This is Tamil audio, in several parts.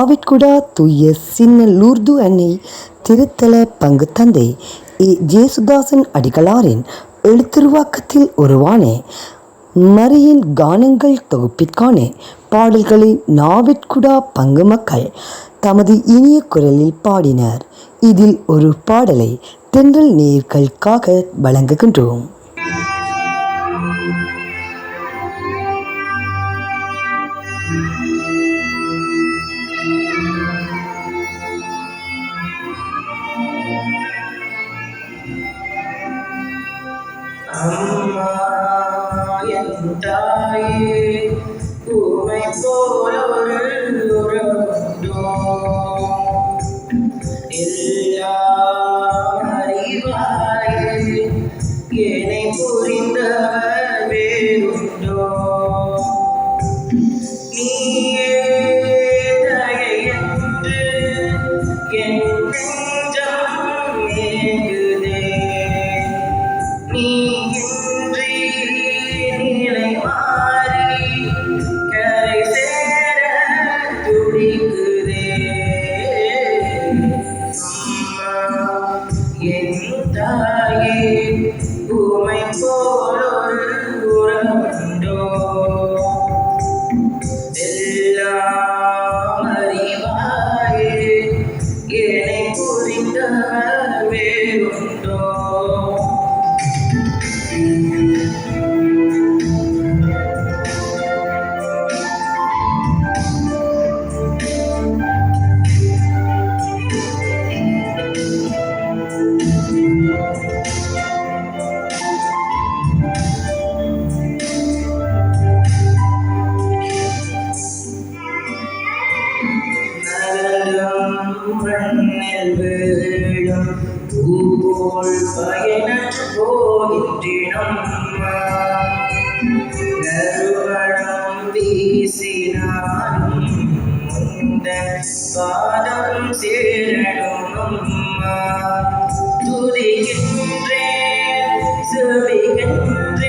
நாவட்குடா தூய சின்ன லூர்து அன்னை திருத்தல பங்கு தந்தை. ஏ. ஜேசுதாசன் அடிகளாரின் எழுத்துருவாக்கத்தில் உருவான. மரியின் கானங்கள் தொகுப்பிற்கான. பாடல்களை நாவிட்குடா பங்கு மக்கள் தமது இனிய குரலில் பாடினர். இதில் ஒரு பாடலை தென்றல் நீர்களுக்காக வழங்குகின்றோம். அம்மா தாயே பூமை போல ஒரு உறவுண்டோ எல்லாம் அறிவாயே என்னை புரிந்தவர் நரகம் மண்ணில் வீழும் பூபோல் பயனற்று போகின்றினம் நறுமணம் வீசினாலும் முந்த பாதம் சேரணும் அம்மா துதிக்கின்றேன் சுவிக்கின்றேன்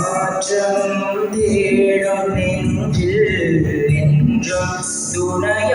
മാറ്റം തേടും നെഞ്ചിൽ നെഞ്ചും തുണയും